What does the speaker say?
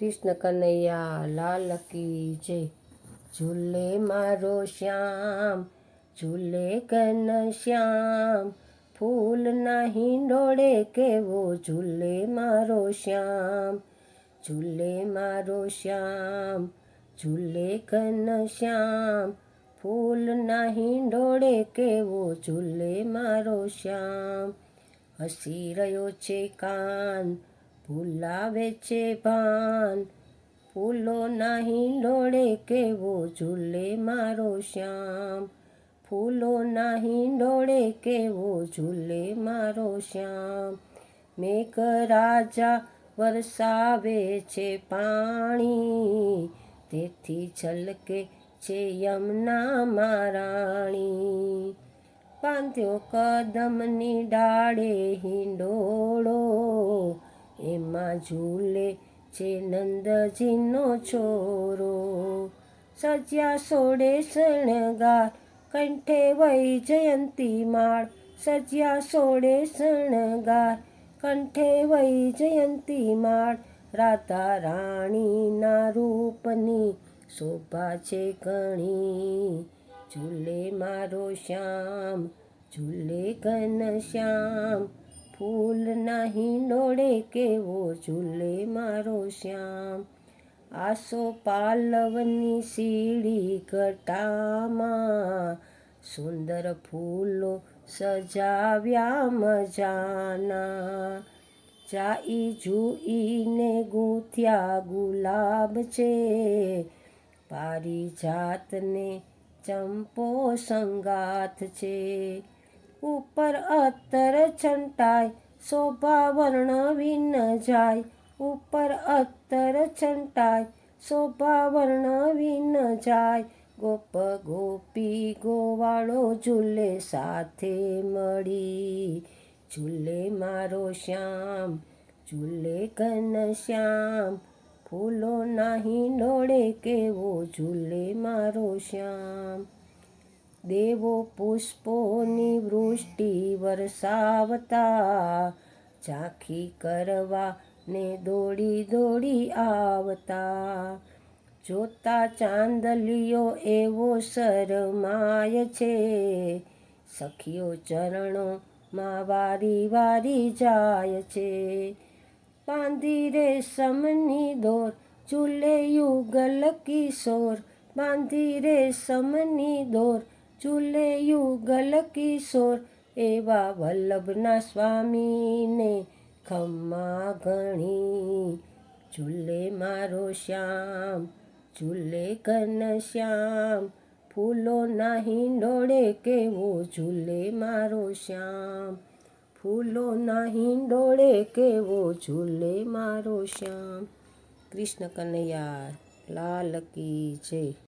કૃષ્ણ કનૈયા લાલ કી જય. ઝૂલે મારો શ્યામ, ઝૂલે ઘન શ્યામ. ફૂલ નહીં ડોળે કેવો, ઝૂલે મારો શ્યામ. ઝૂલે મારો શ્યામ, ઝૂલે ઘન શ્યામ. ફૂલ નહીં ડોળે કેવો, ઝૂલે મારો શ્યામ. હસી રહ્યો છે કાન ભૂલાવે છે ભાન. ફૂલો નહીં ડોળે કેવો ઝૂલે મારો શ્યામ. ફૂલો નહીં ડોળે કેવો ઝૂલે મારો શ્યામ. મેઘ રાજા વરસાવે છે પાણી. તેથી છલકે છે યમના મારાણી બાંધ્યો કદમની ડાળે હિંડોળો એમાં ઝૂલે છે નંદજીનો છોરો સજ્યા સોડે શણગાર, કંઠે વૈ જયંતી માળ, સજ્યા સોડે શણગાર, કંઠે વૈ જયંતી માળ, રાધા રાણીના રૂપની શોભા છે ઘણી. ઝૂલે મારો શ્યામ, ઝૂલે ઘન શ્યામ ફૂલના નોડે કેવો ઝૂલે મારો શ્યામ. આસો પાલવની સીડી ઘટામાં, સુંદર ફૂલો સજાવ્યા મજાના. જાઈ જુઈને ગૂંથ્યા ગુલાબ છે, પારિજાતને ચંપો સંગાથ છે. ઉપર અત્તર છંટાય શોભા વર્ણ વિન જાય. ઉપર અત્તર છંટાય શોભા વર્ણ વિન જાય. ગોપ ગોપી ગોવાળો ઝૂલે સાથે મળી. ઝૂલે મારો શ્યામ, ઝૂલે ઘન શ્યામ. ફૂલો નાહી નોડે કેવો ઝૂલે મારો શ્યામ. દેવો પુષ્પોની વૃષ્ટિ વરસાવતા, ઝાંખી કરવા ને દોડી દોડી આવતા. જોતા ચાંદલિયો એવો શરમાય છે, સખીઓ ચરણોમાં વારી વારી જાય છે. બાંધી રે સમની દોર, ચૂલે યુગલ કિશોર, બાંધી રે સમની દોર ઝૂલે યુગલ કિશોર, એવા વલ્લભના સ્વામીને ખમ્મા ઘણી ઝૂલે મારો શ્યામ ઝૂલે ઘન શ્યામ, ફૂલો નહીં હિંડોળે કેવો ઝૂલે મારો શ્યામ. ફૂલો નહીં હિંડોળે કેવો ઝૂલે મારો શ્યામ. કૃષ્ણ કનૈયા લાલ કી જય.